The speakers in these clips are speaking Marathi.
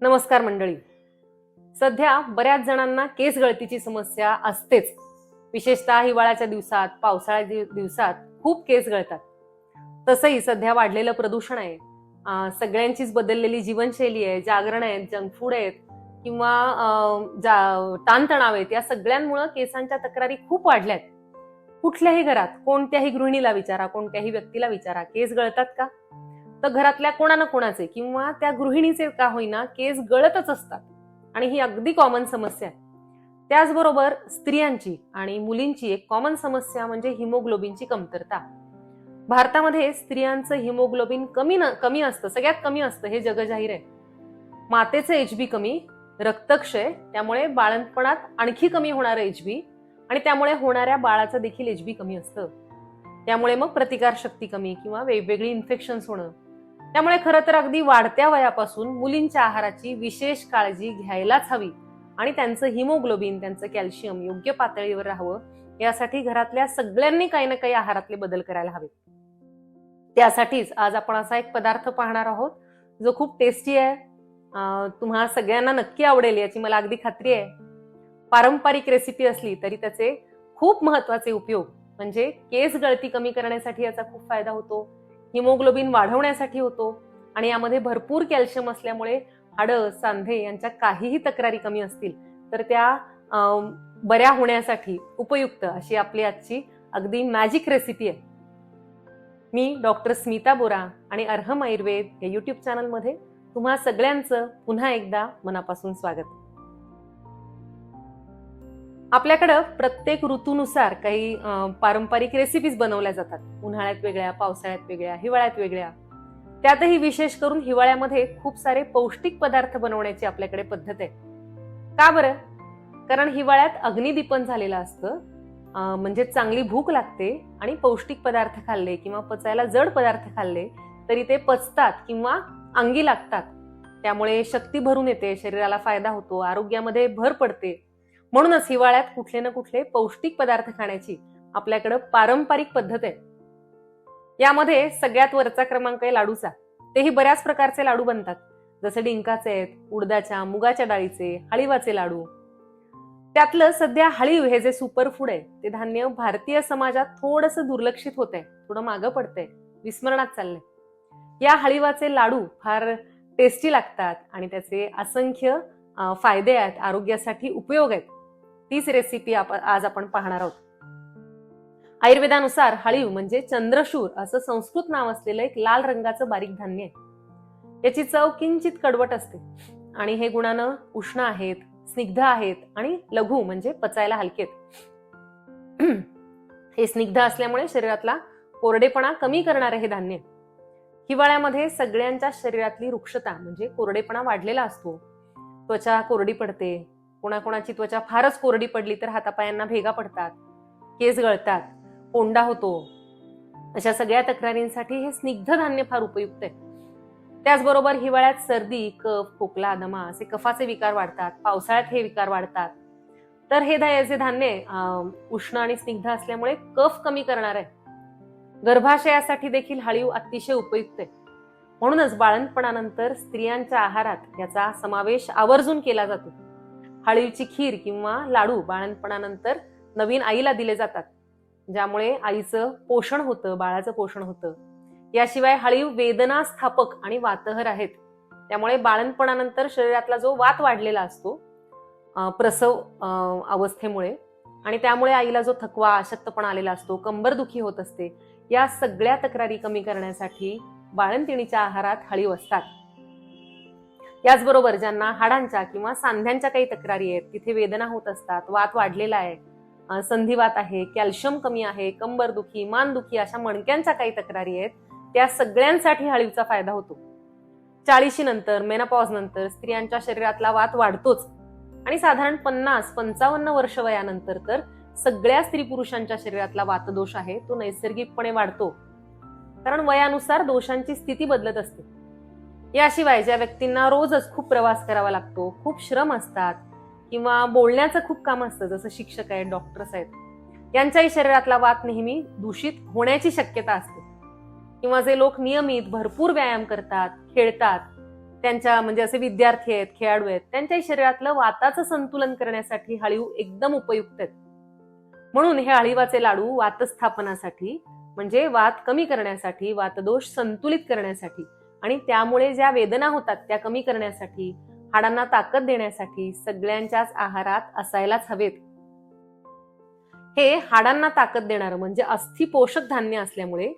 नमस्कार मंडळी. सध्या बऱ्याच जणांना केस गळतीची समस्या असतेच. विशेषतः हिवाळ्याच्या दिवसात पावसाळ्या दिवसात खूप केस गळतात. तसंही सध्या वाढलेलं प्रदूषण आहे. सगळ्यांचीच बदललेली जीवनशैली आहे जागरण आहेत जंक फूड आहेत किंवा जा- ताणतणाव आहेत या सगळ्यांमुळं केसांच्या तक्रारी खूप वाढल्यात. कुठल्याही घरात कोणत्याही गृहिणीला विचारा कोणत्याही व्यक्तीला विचारा केस गळतात का? तर घरातल्या कोणा ना कोणाचे किंवा त्या गृहिणीचे का होईना केस गळतच असतात. आणि ही अगदी कॉमन समस्या आहे. त्याचबरोबर स्त्रियांची आणि मुलींची एक कॉमन समस्या म्हणजे हिमोग्लोबिनची कमतरता. भारतामध्ये स्त्रियांचं हिमोग्लोबिन कमी न कमी असतं सगळ्यात कमी असतं हे जगजाहीर आहे. मातेचं एच बी कमी रक्तक्षय त्यामुळे बाळंतपणात आणखी कमी होणारं एच बी आणि त्यामुळे होणाऱ्या बाळाचं देखील एच बी कमी असतं. त्यामुळे मग प्रतिकारशक्ती कमी किंवा वेगवेगळी इन्फेक्शन्स होणं त्यामुळे खरं तर अगदी वाढत्या वयापासून मुलींच्या आहाराची विशेष काळजी घ्यायलाच हवी आणि त्यांचं हिमोग्लोबिन त्यांचं कॅल्शियम योग्य पातळीवर राहावं यासाठी घरातल्या सगळ्यांनी काही ना काही आहारातले बदल करायला हवे त्यासाठीच आज आपण असा एक पदार्थ पाहणार आहोत जो खूप टेस्टी आहे. तुम्हा सगळ्यांना नक्की आवडेल याची मला अगदी खात्री आहे. पारंपरिक रेसिपी असली तरी त्याचे खूप महत्त्वाचे उपयोग म्हणजे केस गळती कमी करण्यासाठी याचा खूप फायदा होतो. हिमोग्लोबिन वाढवण्यासाठी होतो. आणि यामध्ये भरपूर कॅल्शियम असल्यामुळे हाडं सांधे यांच्या काहीही तक्रारी कमी असतील तर त्या बऱ्या होण्यासाठी उपयुक्त अशी आपली आजची अगदी मॅजिक रेसिपी आहे. मी डॉक्टर स्मिता बोरा आणि अर्हम आयुर्वेद या युट्यूब चॅनलमध्ये तुम्हा सगळ्यांचं पुन्हा एकदा मनापासून स्वागत. आपल्याकडं प्रत्येक ऋतूनुसार काही पारंपरिक रेसिपीज बनवल्या जातात. उन्हाळ्यात वेगळ्या पावसाळ्यात वेगळ्या हिवाळ्यात वेगळ्या. त्यातही विशेष करून हिवाळ्यामध्ये खूप सारे पौष्टिक पदार्थ बनवण्याची आपल्याकडे पद्धत आहे. का बरं? कारण हिवाळ्यात अग्निदीपन झालेलं असतं. म्हणजे चांगली भूक लागते आणि पौष्टिक पदार्थ खाल्ले किंवा पचायला जड पदार्थ खाल्ले तरी ते पचतात किंवा अंगी लागतात. त्यामुळे शक्ती भरून येते शरीराला फायदा होतो आरोग्यामध्ये भर पडते. म्हणूनच हिवाळ्यात कुठले ना कुठले पौष्टिक पदार्थ खाण्याची आपल्याकडं पारंपरिक पद्धत आहे. यामध्ये सगळ्यात वरचा क्रमांक आहे लाडूचा. तेही बऱ्याच प्रकारचे लाडू बनतात. जसे डिंकाचे आहेत उडदाच्या मुगाच्या डाळीचे हळीवाचे लाडू. त्यातलं सध्या हळीव हे जे सुपर फूड आहे ते धान्य भारतीय समाजात थोडंसं दुर्लक्षित होत आहे थोडं मागं पडतंय विस्मरणात चाललंय. या हळीवाचे लाडू फार टेस्टी लागतात आणि त्याचे असंख्य फायदे आहेत आरोग्यासाठी उपयोग आहेत. तीच रेसिपी आज आपण पाहणार आहोत. आयुर्वेदानुसार हळीव म्हणजे चंद्रशूर असं संस्कृत नाव असलेलं एक लाल रंगाचं बारीक धान्य आहे. याची चव किंचित कडवट असते. आणि हे गुणानं उष्ण आहेत स्निग्ध आहेत आणि लघु म्हणजे पचायला हलकेत हे स्निग्ध असल्यामुळे शरीरातला कोरडेपणा कमी करणारे हे धान्य हिवाळ्यामध्ये सगळ्यांच्या शरीरातली वृक्षता म्हणजे कोरडेपणा वाढलेला असतो. त्वचा कोरडी पडते कोणाकोणाची त्वचा फारच कोरडी पडली तर हातापायांना भेगा पडतात केस गळतात कोंडा होतो. अशा सगळ्या तक्रारींसाठी हे स्निग्ध धान्य फार उपयुक्त आहे. त्याचबरोबर हिवाळ्यात सर्दी कफ खोकला दमा असे कफाचे विकार वाढतात पावसाळ्यात हे विकार वाढतात. तर हे धा- जे धान्य उष्ण आणि स्निग्ध असल्यामुळे कफ कमी करणार आहे. गर्भाशयासाठी देखील हळीव अतिशय उपयुक्त आहे. म्हणूनच बाळंतपणानंतर स्त्रियांच्या आहारात याचा समावेश आवर्जून केला जातो. हळीवची खीर किंवा लाडू बाळंतपणानंतर नवीन आईला दिले जातात ज्यामुळे आईचं पोषण होतं बाळाचं पोषण होतं. याशिवाय हळीव वेदना स्थापक आणि वातहर आहेत. त्यामुळे बाळंतपणानंतर शरीरातला जो वात वाढलेला असतो प्रसव अवस्थेमुळे आणि त्यामुळे आईला जो थकवा अशक्तपणा आलेला असतो कंबरदुखी होत असते या सगळ्या तक्रारी कमी करण्यासाठी बाळंतिणीच्या आहारात हळीव असतात. याचबरोबर ज्यांना हाडांच्या किंवा सांध्यांच्या काही तक्रारी आहेत तिथे वेदना होत असतात वात वाढलेला आहे संधिवात आहे कॅल्शियम कमी आहे कंबरदुखी मानदुखी अशा मणक्यांच्या काही तक्रारी आहेत त्या सगळ्यांसाठी हळीवचा फायदा होतो. चाळीशी नंतर मेनापॉज नंतर स्त्रियांच्या शरीरातला वात वाढतोच. आणि साधारण पन्नास पंचावन्न वर्ष वयानंतर तर सगळ्या स्त्री पुरुषांच्या शरीरातला वातदोष आहे तो नैसर्गिकपणे वाढतो. कारण वयानुसार दोषांची स्थिती बदलत असते. याशिवाय ज्या व्यक्तींना रोजच खूप प्रवास करावा लागतो खूप श्रम असतात किंवा बोलण्याचं खूप काम असतं जसं शिक्षक आहेत डॉक्टर्स आहेत यांच्याही शरीरातला वात नेहमी दूषित होण्याची शक्यता असते. किंवा जे लोक नियमित भरपूर व्यायाम करतात खेळतात त्यांच्या म्हणजे असे विद्यार्थी आहेत खेळाडू आहेत त्यांच्याही शरीरातलं वाताचं संतुलन करण्यासाठी हळीव एकदम उपयुक्त आहेत. म्हणून हे हळीवाचे लाडू वातस्थापनासाठी म्हणजे वात कमी करण्यासाठी वातदोष संतुलित करण्यासाठी आणि त्यामुळे ज्या वेदना होतात त्या कमी करण्यासाठी हाडांना ताकद देण्यासाठी सगळ्यांच्याच आहारात असायलाच हवेत. हे हाडांना ताकद देणारं म्हणजे अस्थि पोषक धान्य असल्यामुळे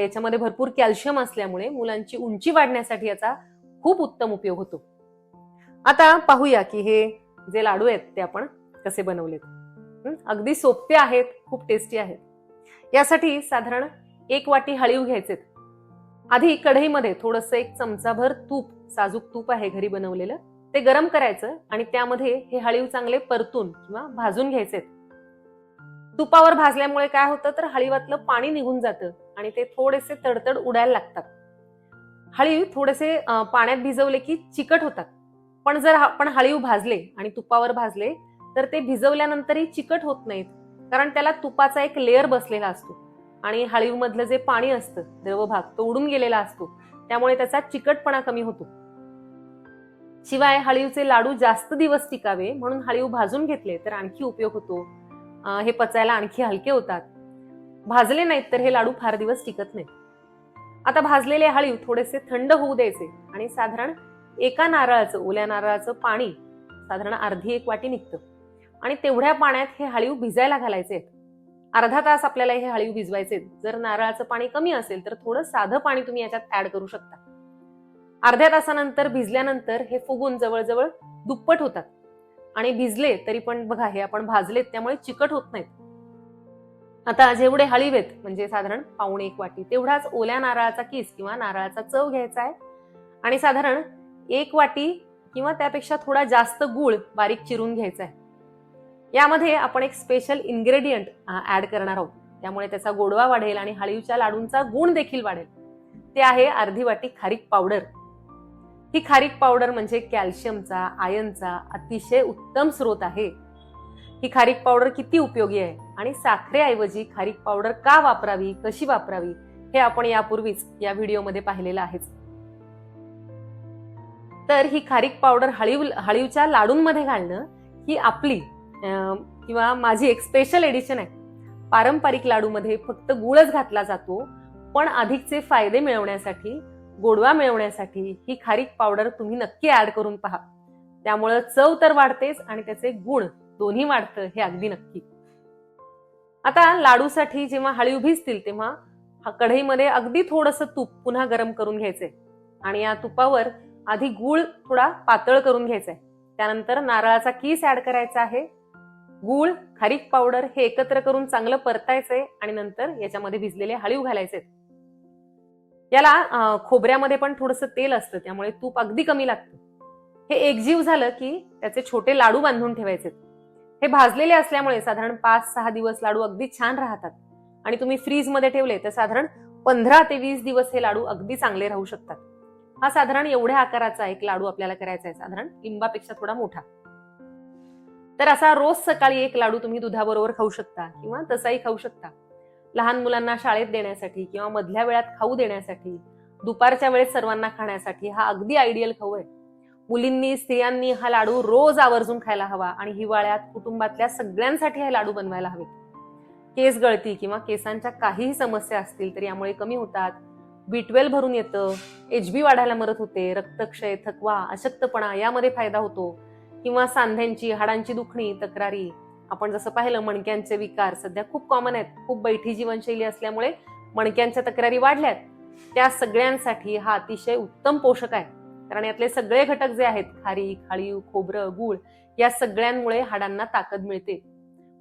याच्यामध्ये भरपूर कॅल्शियम असल्यामुळे मुलांची उंची वाढण्यासाठी याचा खूप उत्तम उपयोग होतो. आता पाहूया की हे जे लाडू आहेत ते आपण कसे बनवलेत. अगदी सोपे आहेत खूप टेस्टी आहेत. यासाठी साधारण एक वाटी हळीव घ्यायचे आधी कढईमध्ये थोडंसं एक चमचाभर तूप साजूक तूप आहे घरी बनवलेलं. ते गरम करायचं आणि त्यामध्ये हे हळीव चांगले परतून किंवा भाजून घ्यायचे तुपावर भाजल्यामुळे काय होतं तर हळीवातलं पाणी निघून जातं आणि ते थोडेसे तडतड उडायला लागतात. हळीव थोडेसे पाण्यात भिजवले की चिकट होतात. पण जर आपण हळीव भाजले आणि तुपावर भाजले तर ते भिजवल्यानंतरही चिकट होत नाहीत. कारण त्याला तुपाचा एक लेअर बसलेला असतो. आणि हळीवमधलं जे पाणी असतं द्रव भाग तो उडून गेलेला असतो. त्यामुळे त्याचा चिकटपणा कमी होतो. शिवाय हळीवचे लाडू जास्त दिवस टिकावे म्हणून हळीव भाजून घेतले तर आणखी उपयोग होतो. हे पचायला आणखी हलके होतात. भाजले नाहीत तर हे लाडू फार दिवस टिकत नाहीत. आता भाजलेले हळीव थोडेसे थंड होऊ द्यायचे आणि साधारण एका नारळाचं ओल्या नारळाचं पाणी साधारण अर्धी एक वाटी निघतं. आणि तेवढ्या पाण्यात हे हळीव भिजायला घालायचे अर्धा तास आपल्याला हे हळीव भिजवायचे जर नारळाचं पाणी कमी असेल तर थोडं साधं पाणी तुम्ही याच्यात ऍड करू शकता. अर्ध्या तासानंतर भिजल्यानंतर हे फुगून जवळजवळ दुप्पट होतात. आणि भिजले तरी पण बघा हे आपण भाजलेत त्यामुळे चिकट होत नाहीत. आता जेवढे हळीव आहेत म्हणजे साधारण पावणे एक वाटी तेवढाच ओल्या नारळाचा किस किंवा नारळाचा चव घ्यायचा आहे. आणि साधारण एक वाटी किंवा त्यापेक्षा थोडा जास्त गुळ बारीक चिरून घ्यायचा आहे. यामध्ये आपण एक स्पेशल इन्ग्रेडियंट ऍड करणार आहोत. त्यामुळे त्याचा गोडवा वाढेल आणि हळीवच्या लाडूंचा गुण देखील वाढेल. ते आहे अर्धी वाटी खारीक पावडर. ही खारीक पावडर म्हणजे कॅल्शियमचा आयनचा अतिशय उत्तम स्रोत आहे. ही खारीक पावडर किती उपयोगी आहे आणि साखरेऐवजी खारीक पावडर का वापरावी कशी वापरावी हे आपण यापूर्वीच या व्हिडिओमध्ये पाहिलेलं आहेच. तर ही खारीक पावडर हळीव हळीवच्या लाडूंमध्ये घालणं ही आपली किंवा माझी एक स्पेशल एडिशन आहे. पारंपरिक लाडूमध्ये फक्त गुळच घातला जातो पण अधिकचे फायदे मिळवण्यासाठी गोडवा मिळवण्यासाठी ही खारीक पावडर तुम्ही नक्की ऍड करून पहा. त्यामुळं चव तर वाढतेच आणि त्याचे गुण दोन्ही वाढतं हे अगदी नक्की. आता लाडूसाठी जेव्हा हळीव भिजतील तेव्हा कढईमध्ये अगदी थोडंसं तूप पुन्हा गरम करून घ्यायचंय आणि या तुपावर आधी गूळ थोडा पातळ करून घ्यायचाय त्यानंतर नारळाचा किस ऍड करायचा आहे. गूळ खारीक पावडर हे एकत्र करून चांगलं परतायचंय आणि नंतर याच्यामध्ये भिजलेले हळीव घालायचे याला खोबऱ्यामध्ये पण थोडंसं तेल असतं त्यामुळे तूप अगदी कमी लागतं. हे एकजीव झालं की त्याचे छोटे लाडू बांधून ठेवायचे हे भाजलेले असल्यामुळे साधारण पाच सहा दिवस लाडू अगदी छान राहतात. आणि तुम्ही फ्रीजमध्ये ठेवले तर साधारण पंधरा ते वीस दिवस हे लाडू अगदी चांगले राहू शकतात. हा साधारण एवढ्या आकाराचा एक लाडू आपल्याला करायचा आहे. साधारण लिंबापेक्षा थोडा मोठा. तर असा रोज सकाळी एक लाडू तुम्ही दुधाबरोबर खाऊ शकता किंवा तसाही खाऊ शकता. लहान मुलांना शाळेत देण्यासाठी किंवा मधल्या वेळात खाऊ देण्यासाठी दुपारच्या वेळेत सर्वांना खाण्यासाठी हा अगदी आयडियल खाऊ आहे. मुलींनी स्त्रियांनी हा लाडू रोज आवर्जून खायला हवा आणि हिवाळ्यात कुटुंबातल्या सगळ्यांसाठी हे लाडू बनवायला हवे केस गळती किंवा केसांच्या काहीही समस्या असतील तर यामुळे कमी होतात. बी ट्वेल्व भरून येतं एच बी वाढायला मदत होते रक्तक्षय थकवा अशक्तपणा यामध्ये फायदा होतो. किंवा सांध्यांची हाडांची दुखणी तक्रारी. आपण जसं पाहिलं मणक्यांचे विकार सध्या खूप कॉमन आहेत. खूप बैठी जीवनशैली असल्यामुळे मणक्यांच्या तक्रारी वाढल्यात. त्या सगळ्यांसाठी हा अतिशय उत्तम पोषक आहे. कारण यातले सगळे घटक जे आहेत खारी खाळीव खोबरं गूळ या सगळ्यांमुळे हाडांना ताकद मिळते.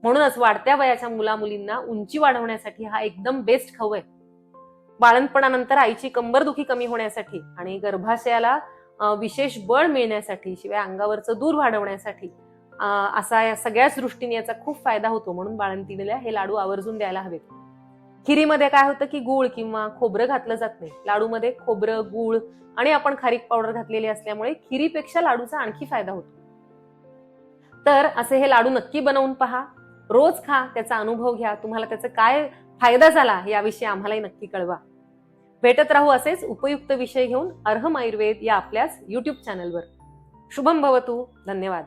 म्हणूनच वाढत्या वयाच्या मुला मुलींना उंची वाढवण्यासाठी हा एकदम बेस्ट खाऊ आहे. बाळणपणानंतर आईची कंबरदुखी कमी होण्यासाठी आणि गर्भाशयाला विशेष बळ मिळण्यासाठी शिवाय अंगावरचं दूर वाढवण्यासाठी असा या सगळ्याच दृष्टीने याचा खूप फायदा होतो म्हणून बाळंतिणीला हे लाडू आवर्जून द्यायला हवेत. खिरीमध्ये काय होतं की गूळ किंवा खोबरं घातलं जात नाही. लाडूमध्ये खोबरं गूळ आणि आपण खारीक पावडर घातलेली असल्यामुळे खिरीपेक्षा लाडूचा आणखी फायदा होतो. तर असे हे लाडू नक्की बनवून पहा. रोज खा त्याचा अनुभव घ्या. तुम्हाला त्याचा काय फायदा झाला याविषयी आम्हालाही नक्की कळवा. भेटत राहू असेच उपयुक्त विषय घेऊन अर्हम आयुर्वेद या आपल्याच युट्यूब चॅनलवर शुभम भवतू. धन्यवाद.